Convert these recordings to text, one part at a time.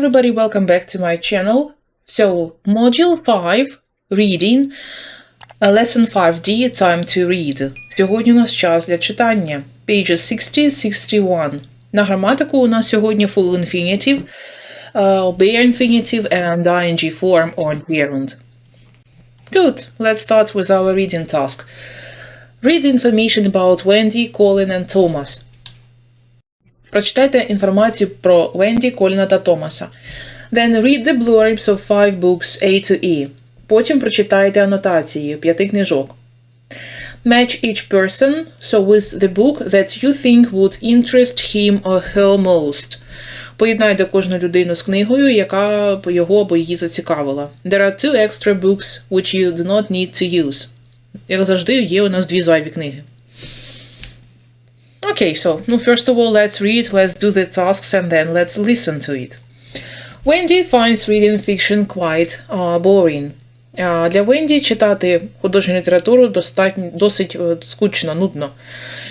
everybody, welcome back to my channel. So, Module 5, Reading, uh, Lesson 5D, Time to Read. Сьогодні у нас час для читання. Pages 60-61. На граматику у нас сьогодні full infinitive, uh, bare infinitive and ing form or gerund. Good, let's start with our reading task. Read information about Wendy, Colin and Thomas. Прочитайте інформацію про Венді, Коліна та Томаса. Then read the blurbs of five books A to E. Потім прочитайте анотації п'яти книжок. Match each person, so with the book that you think would interest him or her most. Поєднайте кожну людину з книгою, яка його або її зацікавила. There are two extra books which you do not need to use. Як завжди, є у нас дві зайві книги. Okay, so no, first of all, let's read, let's do the tasks, and then let's listen to it. Wendy finds reading fiction quite uh, boring. Uh, Для Венді читати художню літературу достатньо досить е, скучно, нудно.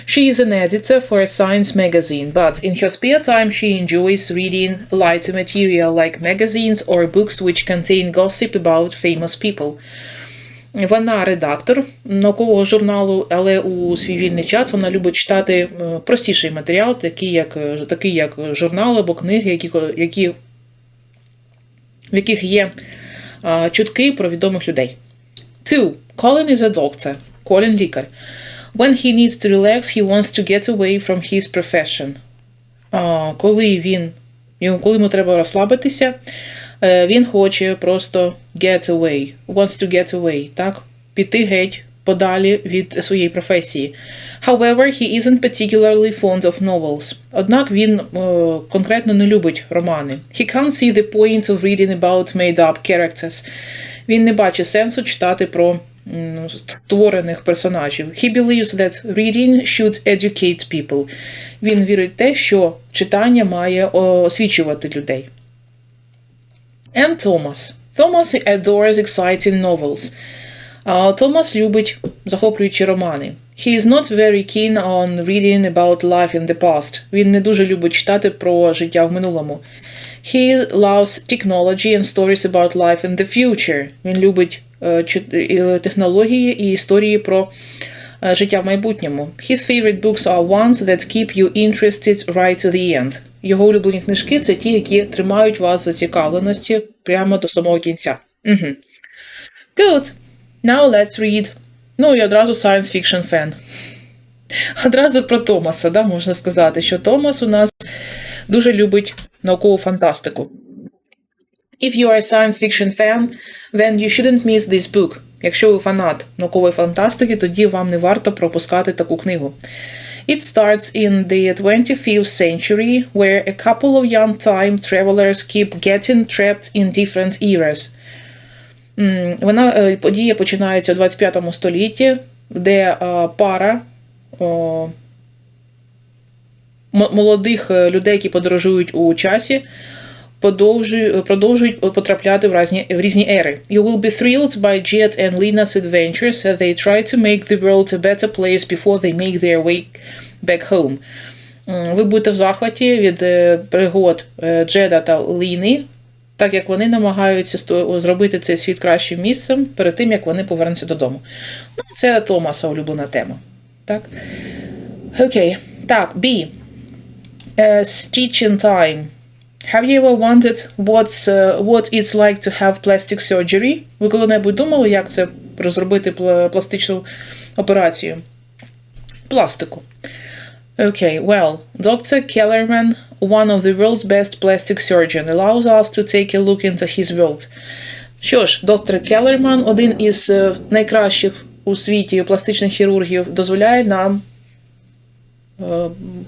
She is an editor for a science magazine, but in her spare time she enjoys reading lighter material like magazines or books which contain gossip about famous people. Вона редактор наукового журналу, але у свій вільний час вона любить читати е, простіший матеріал, такий як, е, такий як журнали або книги, які, які, в яких є чутки про відомих людей. Two. Colin is a doctor. Colin лікар. When he needs to relax, he wants to get away from his profession. Коли він, коли йому треба розслабитися, е, він хоче просто get away, wants to get away, так? Піти геть подалі від своєї професії. However, he isn't particularly fond of novels. Однак він е, конкретно не любить романи. He can't see the point of reading about made-up characters. Він не бачить сенсу читати про м, створених персонажів. He believes that reading should educate people. Він вірить в те, що читання має освічувати людей. And Thomas. Thomas adores exciting novels. А Томас любить захоплюючі романи. He is not very keen on reading about life in the past. Він не дуже любить читати про життя в минулому. He loves technology and stories about life in the future. Він любить е, е, технології і історії про е, життя в майбутньому. His favorite books are ones that keep you interested right to the end. Його улюблені книжки це ті, які тримають вас зацікавленості прямо до самого кінця. Угу. Good. Now let's read. Ну і одразу science fiction fan. Одразу про Томаса, да, можна сказати, що Томас у нас дуже любить наукову фантастику. If you are a science fiction fan, then you shouldn't miss this book. Якщо ви фанат наукової фантастики, тоді вам не варто пропускати таку книгу. It starts in the 25th century, where a couple of young time travelers keep getting trapped in different eras. Вона е, подія починається у 25 столітті, де е, пара молодих е, людей, які подорожують у часі, продовжують потрапляти в різні, в різні ери. You will be thrilled by Jet and Lina's adventures as they try to make the world a better place before they make their way back home. Ви будете в захваті від е, пригод е, Джеда та Ліни, так як вони намагаються зробити цей світ кращим місцем перед тим, як вони повернуться додому. Ну, це Томаса улюблена тема. Так. Окей. Так, B. Uh, stitching time. Have you ever wondered what's, uh, what it's like to have plastic surgery? Ви коли-небудь думали, як це зробити пла- пластичну операцію? Пластику. Okay, well, Dr. Kellerman, one of the world's best plastic surgeon, allows us to take a look into his world. Що ж, доктор Келлерман, один із е, найкращих у світі пластичних хірургів, дозволяє нам е,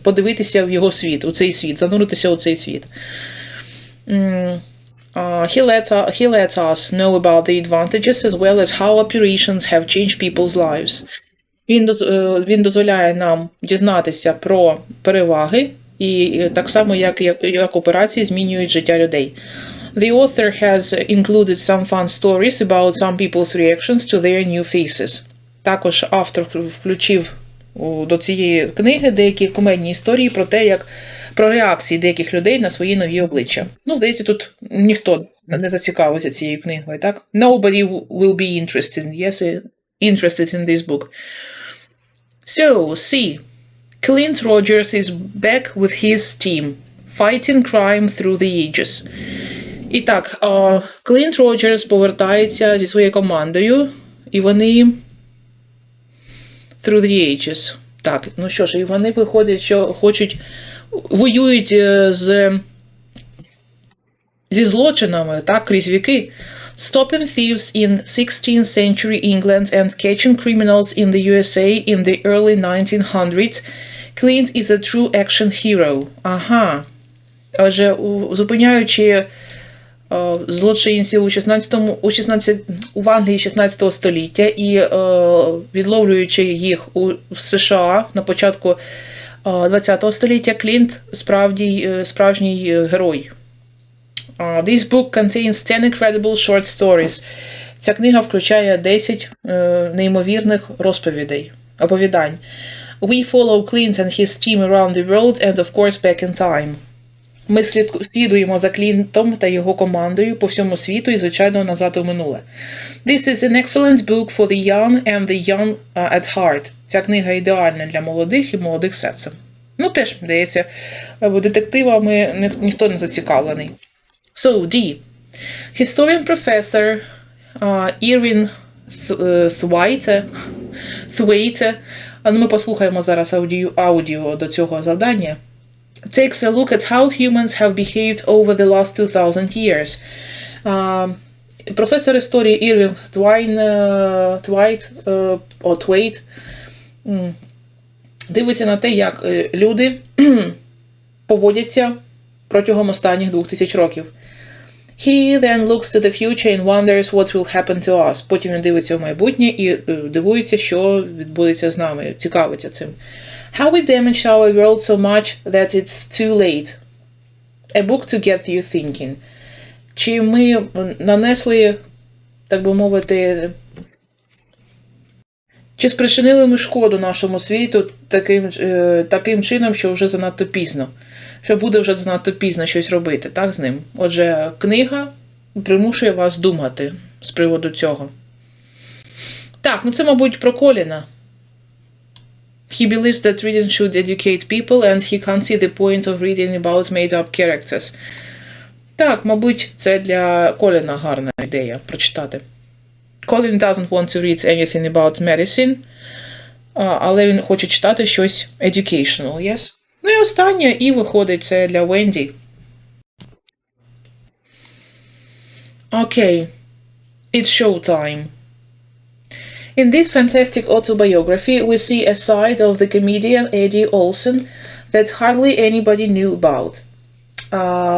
подивитися в його світ, у цей світ, зануритися у цей світ. Uh, he, lets, uh, he lets us know about the advantages as well as how operations have changed people's lives. Він, доз- е, він дозволяє нам дізнатися про переваги і е, так само, як, як, як операції змінюють життя людей. The author has included some fun stories about some people's reactions to their new faces. Також автор включив до цієї книги деякі кумедні історії про те, як про реакції деяких людей на свої нові обличчя. Ну, здається, тут ніхто не зацікавився цією книгою, так? Nobody will be interested, yes, interested in this book. So, C. Clint Rogers is back with his team, fighting crime through the ages. І так, Клінт Роджерс повертається зі своєю командою, і вони. Through the ages. Так, ну що ж, і вони виходять, що хочуть. воюють е, з. зі злочинами, так, крізь віки. Stopping thieves in 16th century England and catching criminals in the USA in the early 1900s, Clint is a true action hero. Ага. Отже, зупиняючи е, злочинців у 16, у 16, в Англії 16 століття і е, відловлюючи їх у в США на початку е, 20 століття, Клінт справді, е, справжній е, герой. This book contains 10 incredible short stories. Ця книга включає 10 е, неймовірних розповідей, оповідань. We follow Clint and his team around the world and, of course, back in time. Ми слідуємо за Клінтом та його командою по всьому світу і, звичайно, назад у минуле. This is an excellent book for the young and the young uh, at heart. Ця книга ідеальна для молодих і молодих серцем. Ну, теж, здається, бо детективами ні- ніхто не зацікавлений. So, D. Historian professor uh, Irving е, Thwaite, Thwaite, ну ми послухаємо зараз аудіо, аудіо до цього завдання. Takes a look at how humans have behaved over the last 2000 years. Професор історії Ірвінг Твайн, Твайт, о, Твейт дивиться на те, як е, люди поводяться протягом останніх двох тисяч років. He then looks to the future and wonders what will happen to us. Потім він дивиться в майбутнє і е, дивується, що відбудеться з нами, цікавиться цим. How we damage our world so much that it's too late. A book to get you thinking. Чи ми нанесли, так би мовити, чи спричинили ми шкоду нашому світу таким, е, таким чином, що вже занадто пізно, що буде вже занадто пізно щось робити, так, з ним? Отже, книга примушує вас думати з приводу цього. Так, ну це, мабуть, про Коліна. He believes that reading should educate people, and he can't see the point of reading about made-up characters. Так, мабуть, це для Коліна гарна ідея прочитати. Colin doesn't want to read anything about medicine, але він хоче читати щось educational, yes? Ну і останнє, і виходить це для Венді. Окей. It's showtime. In this fantastic autobiography, we see a side of the comedian Eddie Olsen that hardly anybody knew about.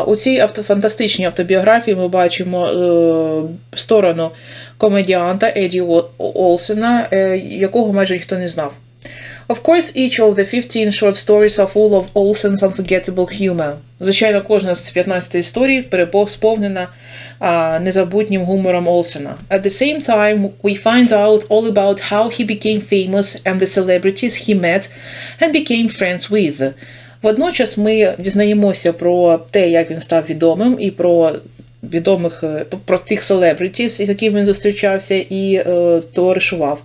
У цій авто, фантастичній автобіографії ми бачимо е, сторону комедіанта Еді Олсена, е, якого майже ніхто не знав. Of course, each of the 15 short stories are full of Olsen's unforgettable humor. Звичайно, кожна з 15 історій сповнена а, незабутнім гумором Олсена. At the same time, we find out all about how he became famous and the celebrities he met and became friends with. Водночас ми дізнаємося про те, як він став відомим, і про відомих е, про тих селебритіс, з якими він зустрічався і е, товаришував.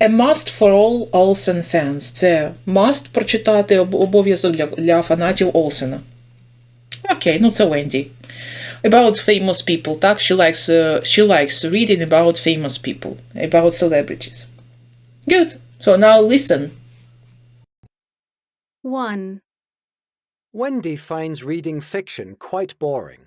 A must for all Olsen fans. Це must прочитати об- обов'язок для, для фанатів Олсена. Окей, ну це Венді. About famous people, так? She likes, uh, she likes reading about famous people, about celebrities. Good. So now listen. 1. Wendy finds reading fiction quite boring.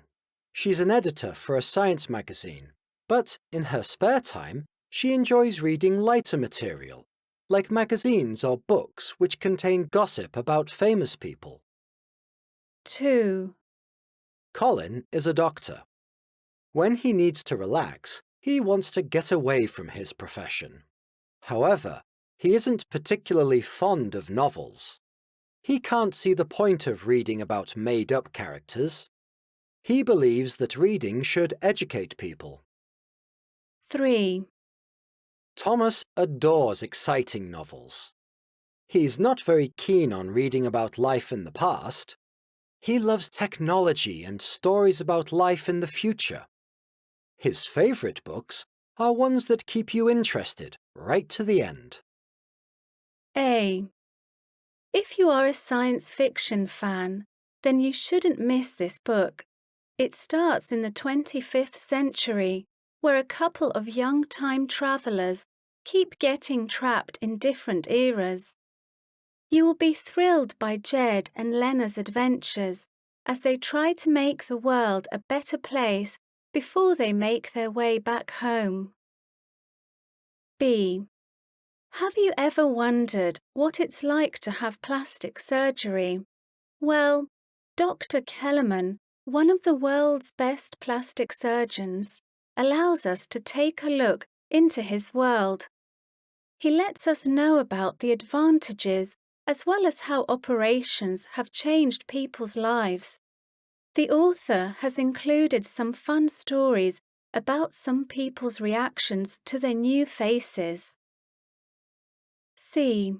She's an editor for a science magazine, but in her spare time, she enjoys reading lighter material, like magazines or books which contain gossip about famous people. 2. Colin is a doctor. When he needs to relax, he wants to get away from his profession. However, he isn't particularly fond of novels. He can't see the point of reading about made up characters. He believes that reading should educate people. 3. Thomas adores exciting novels. He's not very keen on reading about life in the past. He loves technology and stories about life in the future. His favourite books are ones that keep you interested right to the end. A. If you are a science fiction fan, then you shouldn't miss this book. It starts in the 25th century, where a couple of young time travelers keep getting trapped in different eras. You will be thrilled by Jed and Lena's adventures as they try to make the world a better place before they make their way back home. B. Have you ever wondered what it's like to have plastic surgery? Well, Dr. Kellerman, one of the world's best plastic surgeons, allows us to take a look into his world. He lets us know about the advantages as well as how operations have changed people's lives. The author has included some fun stories about some people's reactions to their new faces. C.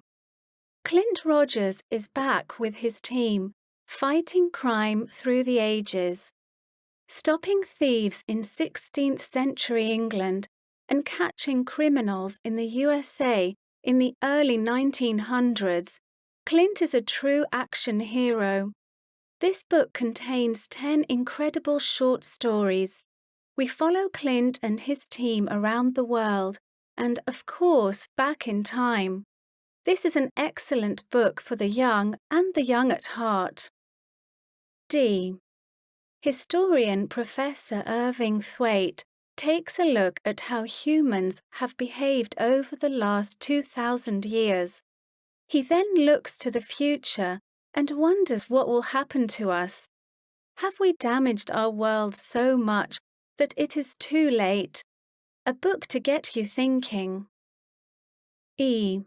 Clint Rogers is back with his team, fighting crime through the ages. Stopping thieves in 16th century England and catching criminals in the USA in the early 1900s, Clint is a true action hero. This book contains 10 incredible short stories. We follow Clint and his team around the world and, of course, back in time. This is an excellent book for the young and the young at heart. D. Historian Professor Irving Thwaite takes a look at how humans have behaved over the last 2,000 years. He then looks to the future and wonders what will happen to us. Have we damaged our world so much that it is too late? A book to get you thinking. E.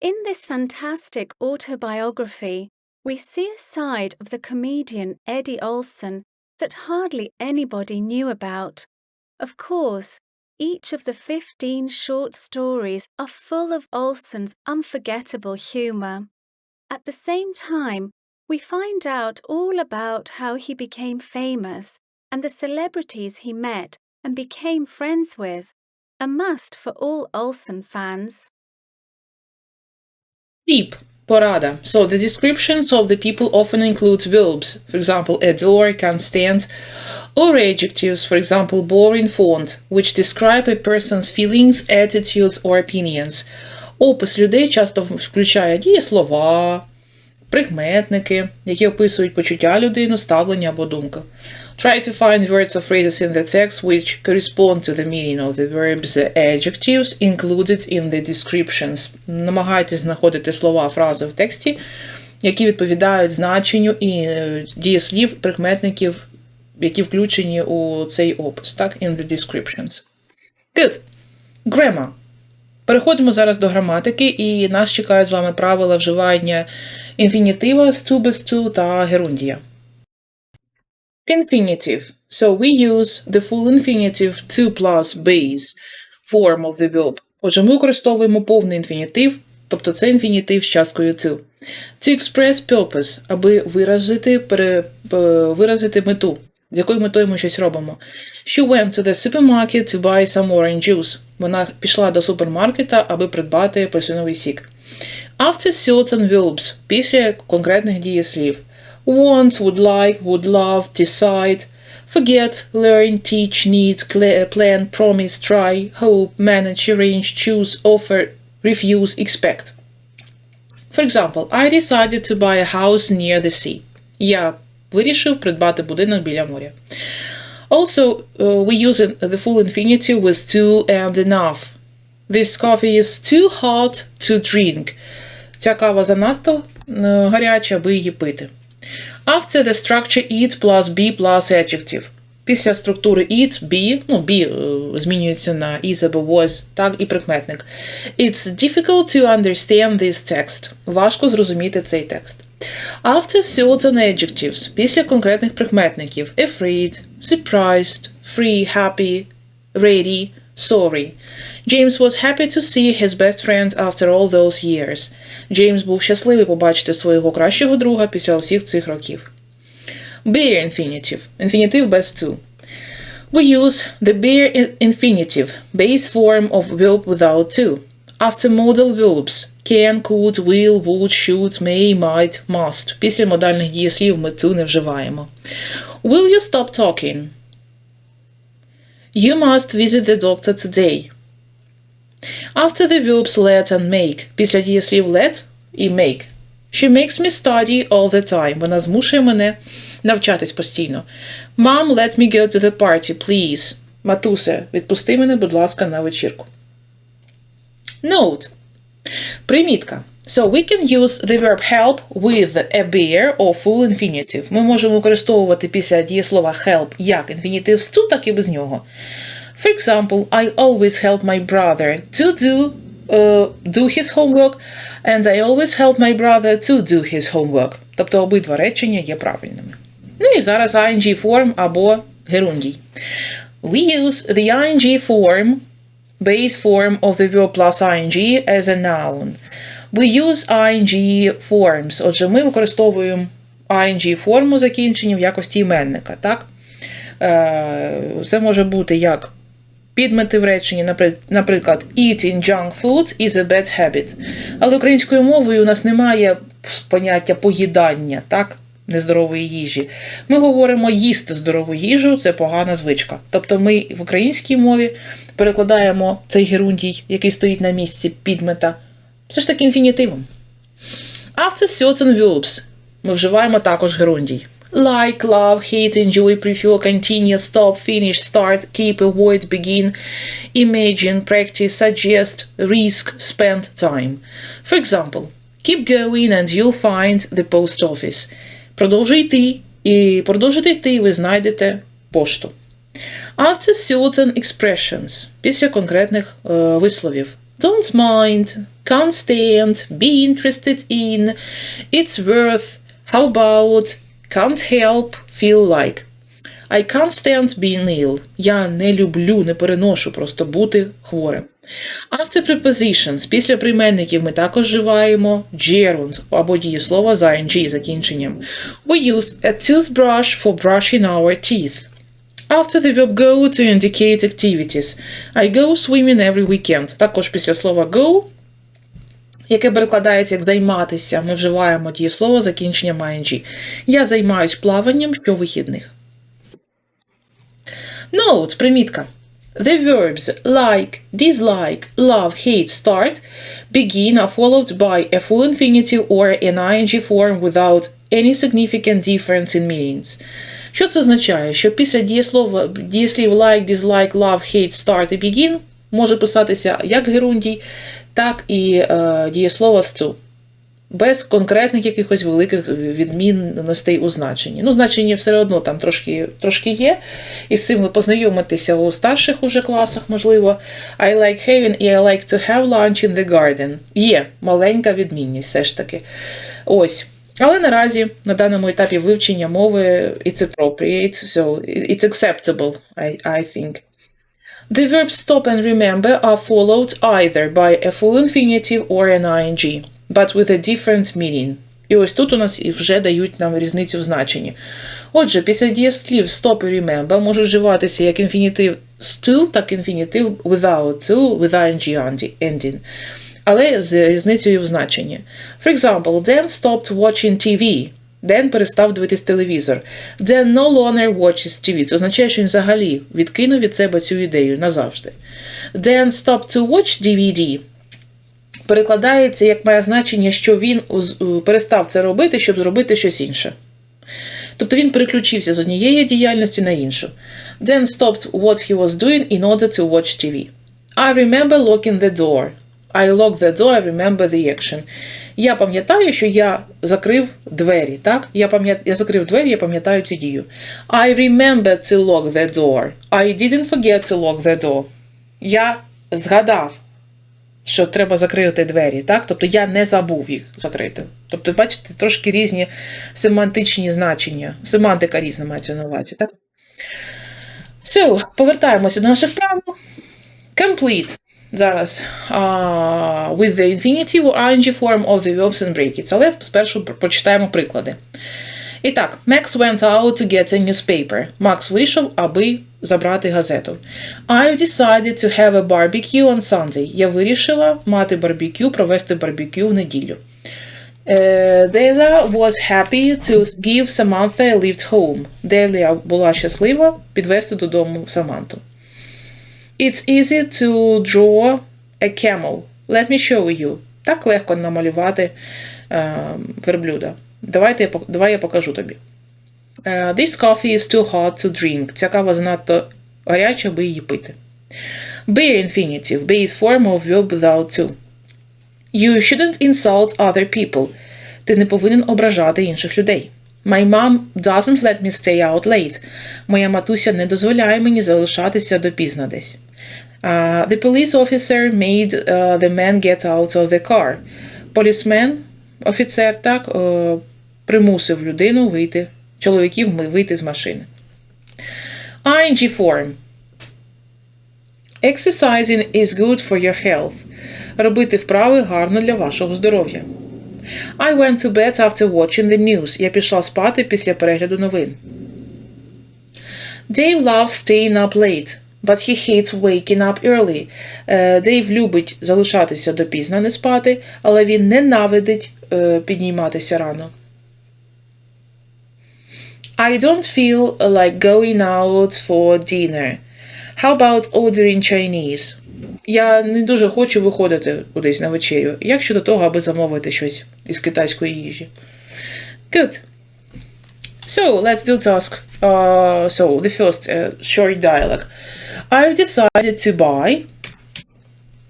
In this fantastic autobiography, we see a side of the comedian Eddie Olson that hardly anybody knew about. Of course, each of the 15 short stories are full of Olson's unforgettable humour. At the same time, we find out all about how he became famous and the celebrities he met and became friends with. A must for all Olson fans. Tip. Porada. So the descriptions of the people often include verbs, for example, adore, can stand, or adjectives, for example, boring font, which describe a person's feelings, attitudes or opinions. Опис людей часто включає дієслова, прикметники, які описують почуття людини, ставлення або думку. Try to find words or phrases in the text which correspond to the meaning of the verbs adjectives included in the descriptions. Намагайтесь знаходити слова, фрази в тексті, які відповідають значенню і дієслів, прикметників, які включені у цей опис, так, in the descriptions. Good. Grammar. Переходимо зараз до граматики, і нас чекають з вами правила вживання інфінітива, сту без ту та герундія. Infinitive. So we use the full infinitive to plus base form of the verb. Отже, ми використовуємо повний інфінітив, тобто це інфінітив з часткою to. To express purpose, аби виразити, пере, виразити мету. З якою метою ми щось робимо. She went to the supermarket to buy some orange juice. Вона пішла до супермаркета, аби придбати апельсиновий сік. After certain verbs, після конкретних дієслів. Want, would like, would love, decide, forget, learn, teach, need, plan, promise, try, hope, manage, arrange, choose, offer, refuse, expect. For example, I decided to buy a house near the sea. Я вирішив придбати будинок біля моря. Also, uh, we use the full infinitive with to and enough. This coffee is too hot to drink. Ця кава занадто гаряча, аби її пити. After the structure it plus be plus adjective. Після структури it, be, ну, be змінюється на is або was, так, і прикметник. It's difficult to understand this text. Важко зрозуміти цей текст. After certain adjectives, після конкретних прикметників afraid, surprised, free, happy, ready, sorry. James was happy to see his best friend after all those years. Джеймс був щасливий побачити свого кращого друга після усіх цих років. Bare infinitive. Інфінітив без to. We use the bare in- infinitive, base form of verb without to. After modal verbs can, could, will, would, should, may, might, must. Після модальних дієслів ми to не вживаємо. Will you stop talking? You must visit the doctor today. After the verbs let and make, після дієслів let і make. She makes me study all the time. Вона змушує мене навчатись постійно. Mom, let me go to the party, please. Матусе, відпусти мене, будь ласка, на вечірку. Note. Примітка. So we can use the verb help with a bare or full infinitive. Ми можемо використовувати після дієслова help як інфінітив to, так і без нього. For example, I always help my brother to do uh, do his homework, and I always help my brother to do his homework. Тобто обидва речення є правильними. Ну і зараз ing form або герундій. We use the ing form base form of the verb plus ing as a noun. We use ing forms. Отже, ми використовуємо ing форму закінчення в якості іменника. Так? Е, Це може бути як підмети в реченні, наприклад, eating junk food is a bad habit. Але українською мовою у нас немає поняття поїдання, так? Нездорової їжі. Ми говоримо їсти здорову їжу це погана звичка. Тобто ми в українській мові перекладаємо цей герундій, який стоїть на місці підмета, все ж таки інфінітивом. After certain verbs ми вживаємо також герундій. Like, love, hate, enjoy, prefer, continue, stop, finish, start, keep, avoid, begin, imagine, practice, suggest, risk, spend time. For example, keep going and you'll find the post office. Продовжуй йти, і продовжуйте йти, і ви знайдете пошту. After certain expressions, після конкретних е, висловів. Don't mind, can't stand, be interested in, it's worth, how about, can't help, feel like. I can't stand being ill. Я не люблю, не переношу просто бути хворим. After prepositions, після прийменників ми також вживаємо gerund або дієслова з ing закінченням. We use a toothbrush for brushing our teeth. After the verb go to indicate activities. I go swimming every weekend. Також після слова go, яке перекладається як займатися, ми вживаємо дієслово закінченням ing. Я займаюсь плаванням щовихідних. Note, примітка. The verbs like, dislike, love, hate, start, begin are followed by a full infinitive or an ing form without any significant difference in meanings. Що це означає? Що після дієслова, дієслів like, dislike, love, hate, start і begin може писатися як герундій, так і е, дієслово з to Без конкретних якихось великих відмінностей у значенні. Ну, значення все одно там трошки, трошки є, і з цим ви познайомитеся у старших уже класах, можливо. I like having і I like to have lunch in the garden. Є маленька відмінність все ж таки. Ось. Але наразі на даному етапі вивчення мови it's appropriate, so it's acceptable, I, I think. The verbs stop and remember are followed either by a full infinitive or an ing, but with a different meaning. І ось тут у нас і вже дають нам різницю в значенні. Отже, після дієслів stop і remember може вживатися як інфінітив to, так і інфінітив without to, with ing ending. Але з різницею в значенні. For example, Dan stopped watching TV. Ден перестав дивитись телевізор. Dan no longer watches TV. Це означає, що він взагалі відкинув від себе цю ідею назавжди. Dan stopped to watch DVD. Перекладається як має значення, що він перестав це робити, щоб зробити щось інше. Тобто він переключився з однієї діяльності на іншу. Dan stopped what he was doing in order to watch TV. I remember locking the door. I locked the door, I remember the action. Я пам'ятаю, що я закрив двері, так? Я, пам'ят... я закрив двері, я пам'ятаю цю дію. I remember to lock the door. I didn't forget to lock the door. Я згадав, що треба закрити двері, так? Тобто я не забув їх закрити. Тобто, бачите, трошки різні семантичні значення. Семантика різна мається на увазі, так? So, повертаємося до наших правил. Complete. Зараз. Uh, with the infinitive or ing form of the verbs and brackets. Але спершу про- прочитаємо приклади. І так, Max went out to get a newspaper. Макс вийшов, аби забрати газету. I've decided to have a barbecue on Sunday. Я вирішила мати барбекю, провести барбекю в неділю. Е, Дейла was happy to give Samantha a lift home. Дейла була щаслива підвести додому Саманту. It's easy to draw a camel. Let me show you. Так легко намалювати е, верблюда. Давайте давай я покажу тобі. Е, This coffee is too hot to drink. Ця кава занадто гаряча, аби її пити. Be infinitive. Be is form of verb without to. You shouldn't insult other people. Ти не повинен ображати інших людей. My mom doesn't let me stay out late. Моя матуся не дозволяє мені залишатися допізно десь. Uh, the police officer made uh, the man get out of the car. Полісмен, офіцер, так, е, примусив людину вийти, чоловіків вийти з машини. ING form. Exercising is good for your health. Робити вправи гарно для вашого здоров'я. I went to bed after watching the news. Я пішла спати після перегляду новин. Dave loves staying up late, but he hates waking up early. Дейв любить залишатися допізно не спати, але він ненавидить е, підніматися рано. I don't feel like going out for dinner. How about ordering Chinese? Я не дуже хочу виходити кудись на вечерю. Як щодо того, аби замовити щось із китайської їжі? Good. So, let's do task. Uh, so, the first uh, short dialogue. I've decided to buy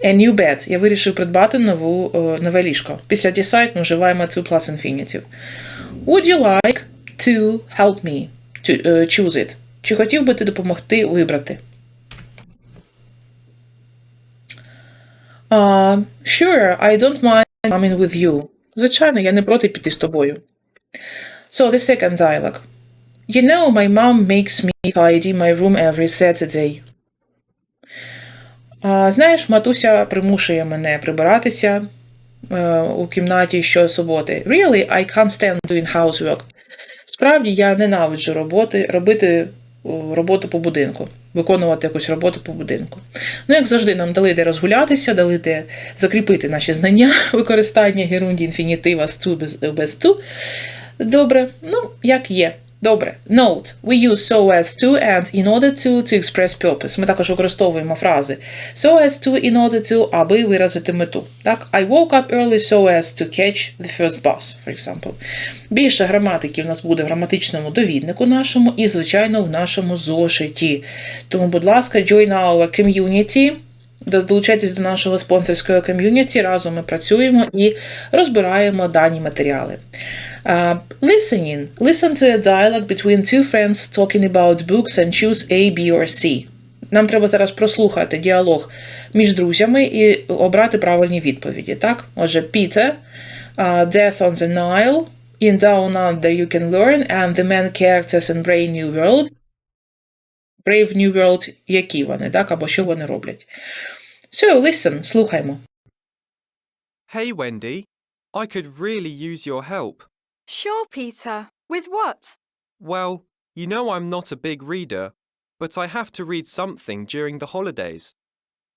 a new bed. Я вирішив придбати нову, е, нове ліжко. Після decide ми вживаємо to plus infinitive. Would you like to help me to е, choose it? Чи хотів би ти допомогти вибрати? Uh, sure, I don't mind coming with you. Звичайно, я не проти піти з тобою. So, the second dialogue. You know, my mom makes me tidy my room every Saturday. А, знаєш, матуся примушує мене прибиратися е, у кімнаті щосуботи. Really, I can't stand doing housework. Справді, я ненавиджу роботи, робити роботу по будинку, виконувати якусь роботу по будинку. Ну, як завжди, нам дали де розгулятися, дали де закріпити наші знання використання герунді інфінітива з ту без, ту. Добре, ну, як є. Добре. Note. We use so as to and in order to to express purpose. Ми також використовуємо фрази so as to, in order to, аби виразити мету. Так? I woke up early so as to catch the first bus, for example. Більше граматики в нас буде в граматичному довіднику нашому і, звичайно, в нашому зошиті. Тому, будь ласка, join our community. Долучайтесь до нашого спонсорського ком'юніті. Разом ми працюємо і розбираємо дані матеріали. Uh, listening. Listen to a dialogue between two friends talking about books and choose A, B or C. Нам треба зараз прослухати діалог між друзями і обрати правильні відповіді. Так? Отже, Peter, uh, Death on the Nile, In Down Under You Can Learn, and the main characters in Brave New World. Brave New World, які вони, так? Або що вони роблять. So, listen, слухаймо. Hey, Wendy. I could really use your help. Sure, Peter. With what? Well, you know I'm not a big reader, but I have to read something during the holidays.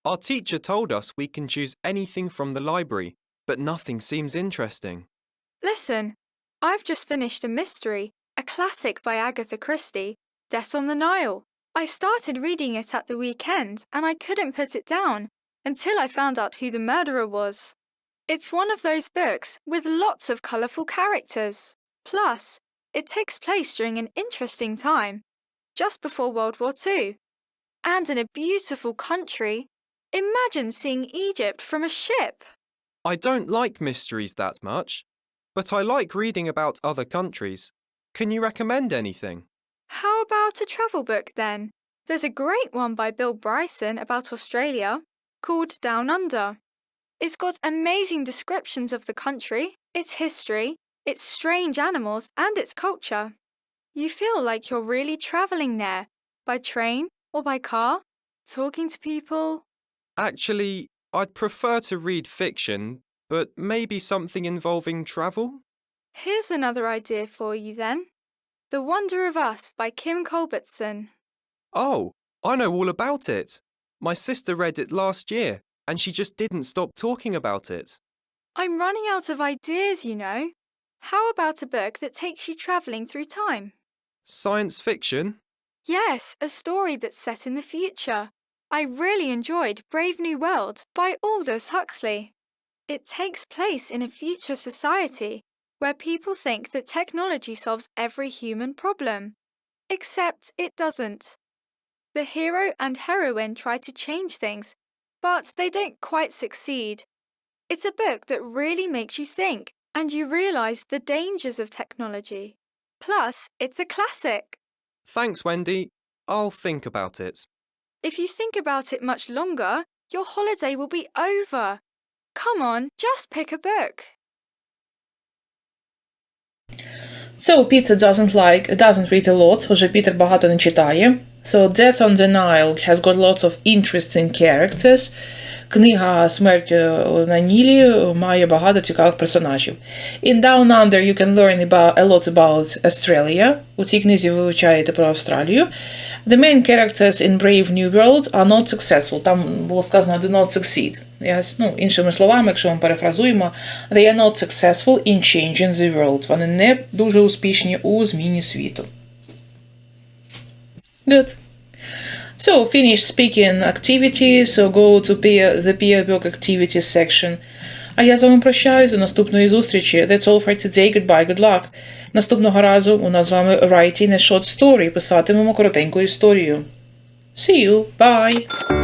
Our teacher told us we can choose anything from the library, but nothing seems interesting. Listen, I've just finished a mystery, a classic by Agatha Christie, Death on the Nile. I started reading it at the weekend and I couldn't put it down until I found out who the murderer was. It's one of those books with lots of colourful characters. Plus, it takes place during an interesting time, just before World War II. And in a beautiful country. Imagine seeing Egypt from a ship. I don't like mysteries that much, but I like reading about other countries. Can you recommend anything? How about a travel book then? There's a great one by Bill Bryson about Australia called Down Under. It's got amazing descriptions of the country, its history, its strange animals, and its culture. You feel like you're really travelling there by train or by car, talking to people. Actually, I'd prefer to read fiction, but maybe something involving travel? Here's another idea for you then. The Wonder of Us by Kim Culbertson. Oh, I know all about it. My sister read it last year, and she just didn't stop talking about it. I'm running out of ideas, you know. How about a book that takes you travelling through time? Science fiction? Yes, a story that's set in the future. I really enjoyed Brave New World by Aldous Huxley. It takes place in a future society where people think that technology solves every human problem. Except it doesn't. The hero and heroine try to change things, but they don't quite succeed. It's a book that really makes you think and you realise the dangers of technology. Plus, it's a classic. Thanks, Wendy. I'll think about it. If you think about it much longer, your holiday will be over. Come on, just pick a book. So Peter doesn't like doesn't read a lot, отже Пітер багато не читає. So Death on the Nile has got lots of interesting characters. Книга Смерть е, на Нілі має багато цікавих персонажів. In Down Under you can learn about, a lot about Australia. У цій книзі ви вивчаєте про Австралію. The main characters in Brave New World are not successful. Там було сказано do not succeed. Yes? Ну, іншими словами, якщо ми перефразуємо, they are not successful in changing the world. Вони не дуже успішні у зміні світу. Good. So finish speaking activity, so go to peer, the peer work activities section. А я з вами прощаюсь до наступної зустрічі. That's all for today. Goodbye, good luck. Наступного разу у нас з вами writing a short story. Писатимемо коротеньку історію. See you. Bye.